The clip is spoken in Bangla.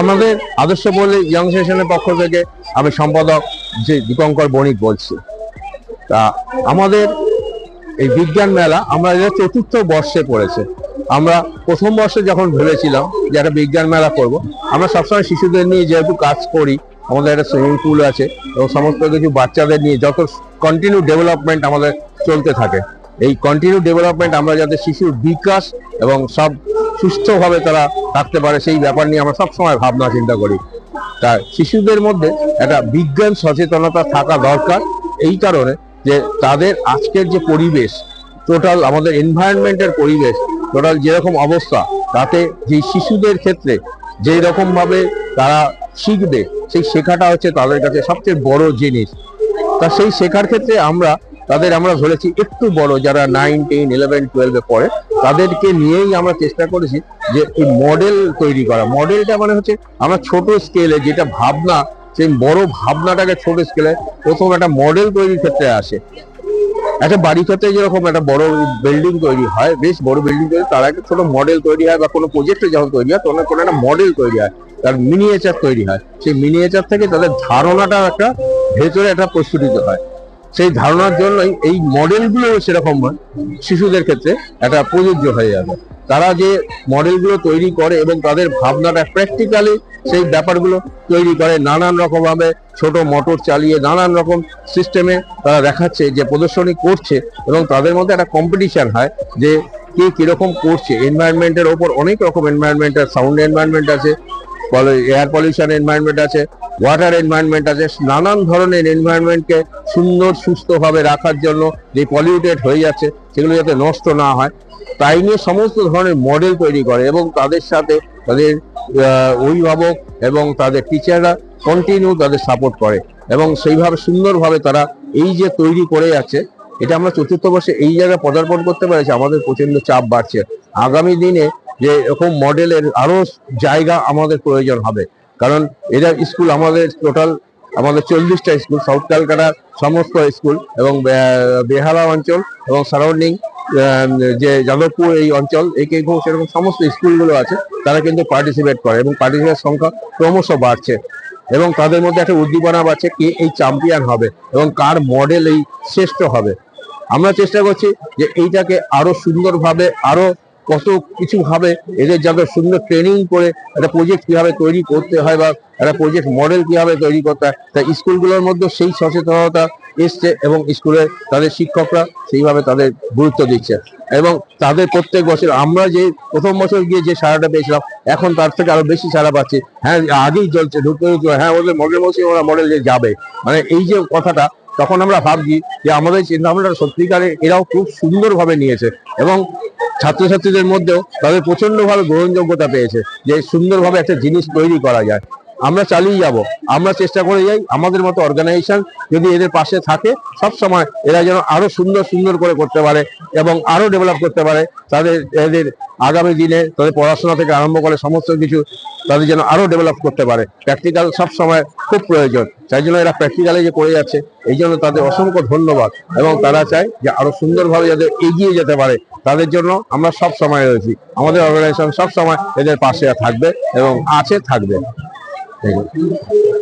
আমাদের আদর্শ বলে ইয়ং সেশনের পক্ষ থেকে আমি সম্পাদক যে দীপঙ্কর বণিক বলছি। তা আমাদের এই বিজ্ঞান মেলা আমরা এটা চতুর্থ বর্ষে পড়েছে। আমরা প্রথম বর্ষে যখন ভেবেছিলাম যে একটা বিজ্ঞান মেলা করব, আমরা সবসময় শিশুদের নিয়ে যেহেতু কাজ করি, আমাদের একটা সুইমিং পুল আছে এবং সমস্ত কিছু বাচ্চাদের নিয়ে যত কন্টিনিউ ডেভেলপমেন্ট আমাদের চলতে থাকে। এই কন্টিনিউ ডেভেলপমেন্ট আমরা যাতে শিশুর বিকাশ এবং সব সুস্থভাবে তারা থাকতে পারে, সেই ব্যাপার নিয়ে আমরা সবসময় ভাবনা চিন্তা করি। তা শিশুদের মধ্যে একটা বিজ্ঞান সচেতনতা থাকা দরকার। এই কারণে যে তাদের আজকের যে পরিবেশ টোটাল আমাদের এনভায়রনমেন্টের পরিবেশ টোটাল যেরকম অবস্থা, তাতে যে শিশুদের ক্ষেত্রে যেই রকম ভাবে তারা শিখবে, সেই শেখাটা হচ্ছে তাদের কাছে সবচেয়ে বড় জিনিস। তা সেই শেখার ক্ষেত্রে আমরা, তাদের আমরা ধরেছি একটু বড়, যারা নাইন টেন ইলেভেন টুয়েলভে পড়ে তাদেরকে নিয়েই আমরা চেষ্টা করেছি যে এই মডেল তৈরি করা। মডেলটা মানে হচ্ছে আমরা ছোট স্কেলে যেটা ভাবনা, সেই বড় ভাবনাটাকে ছোট স্কেলে প্রথম একটা মডেল তৈরির ক্ষেত্রে আসে। একটা বাড়ি ক্ষেত্রে যেরকম একটা বড় বিল্ডিং তৈরি হয়, বেশ বড় বিল্ডিং তৈরি, তার একটা ছোট মডেল তৈরি হয় বা কোনো প্রজেক্টে যখন তৈরি হয়, তখন কোনো একটা মডেল তৈরি হয়, তার মিনিয়েচার তৈরি হয়। সেই মিনিয়েচার থেকে তাদের ধারণাটা একটা ভেতরে একটা প্রস্ফুটিত হয়। সেই ধারণার জন্যই এই মডেলগুলো সেরকম শিশুদের ক্ষেত্রে একটা প্রযোজ্য হয়ে যাবে। তারা যে মডেলগুলো তৈরি করে এবং তাদের ভাবনাটা প্র্যাকটিক্যালি সেই ব্যাপারগুলো তৈরি করে, নানান রকমভাবে ছোট মোটর চালিয়ে নানান রকম সিস্টেমে তারা দেখাচ্ছে যে প্রদর্শনী করছে এবং তাদের মধ্যে একটা কম্পিটিশন হয় যে কে কীরকম করছে। এনভায়রনমেন্টের ওপর অনেক রকম এনভায়রনমেন্টের সাউন্ড এনভায়রনমেন্ট আছে এয়ার পলিউশন এনভায়রনমেন্ট আছে ওয়াটার এনভায়রনমেন্ট আছে। নানান ধরনের এনভায়রনমেন্টকে সুন্দর, সুস্থভাবে রাখার জন্য যে পলিউটেড হয়ে যাচ্ছে, সেগুলো যাতে নষ্ট না হয়। তাই নিয়ে সমস্ত ধরনের মডেল তৈরি করে এবং তাদের সাথে তাদের অভিভাবক এবং তাদের টিচাররা কন্টিনিউ তাদের সাপোর্ট করে এবং সেইভাবে সুন্দরভাবে তারা এই যে তৈরি করে যাচ্ছে, এটা আমরা চতুর্থ বর্ষে এই জায়গায় পদার্পণ করতে পেরেছি। আমাদের প্রচণ্ড চাপ বাড়ছে। আগামী দিনে যে এরকম মডেলের আরও জায়গা আমাদের প্রয়োজন হবে। কারণ এরা স্কুল আমাদের টোটাল আমাদের চল্লিশটা স্কুল সাউথ ক্যালকাটার সমস্ত স্কুল এবং বেহালা অঞ্চল এবং সারাউন্ডিং যে যাদবপুর এই অঞ্চল, একে ঘোষ এরকম সমস্ত স্কুলগুলো আছে, তারা কিন্তু পার্টিসিপেট করে এবং পার্টিসিপেট সংখ্যা ক্রমশ বাড়ছে এবং তাদের মধ্যে একটা উদ্দীপনা বাড়ছে কে এই চ্যাম্পিয়ন হবে এবং কার মডেল এই শ্রেষ্ঠ হবে। আমরা চেষ্টা করছি যে এইটাকে আরও সুন্দরভাবে আরও কত কিছু ভাবে, এদের যাদের সুন্দর ট্রেনিং করে একটা প্রজেক্ট কীভাবে তৈরি করতে হয় বা একটা প্রজেক্ট মডেল কীভাবে তৈরি করতে হয়, তা স্কুলগুলোর মধ্যে সেই সচেতনতা এসছে এবং স্কুলের তাদের শিক্ষকরা সেইভাবে তাদের গুরুত্ব দিচ্ছে। এবং তাদের প্রত্যেক বছর আমরা যে প্রথম বছর গিয়ে যে সারাটা পেয়েছিলাম, এখন তার থেকে আরও বেশি সারা পাচ্ছি। হ্যাঁ আগেই চলছে, ঢুকতে ঢুকতে হ্যাঁ ওদের মডেল বলছি ওরা মডেল যে যাবে। মানে এই যে কথাটা, তখন আমরা ভাবছি যে আমাদের চিন্তা ভাবনাটা সত্যিকারে এরাও খুব সুন্দরভাবে নিয়েছে। এবং ছাত্রছাত্রীদের মধ্যেও তাদের প্রচন্ডভাবে গ্রহণযোগ্যতা পেয়েছে যে সুন্দরভাবে একটা জিনিস তৈরি করা যায়। আমরা চালিয়ে যাব। আমরা চেষ্টা করে যাই, আমাদের মতো অর্গানাইজেশন যদি এদের পাশে থাকে, সব সময় এরা যেন আরও সুন্দর সুন্দর করে করতে পারে এবং আরও ডেভেলপ করতে পারে। তাদের, এদের আগামী দিনে, তাদের পড়াশোনা থেকে আরম্ভ করে সমস্ত কিছু তাদের যেন আরও ডেভেলপ করতে পারে। প্র্যাকটিক্যাল সব সময় খুব প্রয়োজন। তাই জন্য এরা প্র্যাকটিক্যালে যে করে যাচ্ছে, এই জন্য তাদের অসংখ্য ধন্যবাদ এবং তারা চায় যে আরও সুন্দরভাবে যাতে এগিয়ে যেতে পারে। তাদের জন্য আমরা সব সময় রয়েছি। আমাদের অর্গানাইজেশন সব সময় এদের পাশে থাকবে এবং আছে, থাকবে। 对。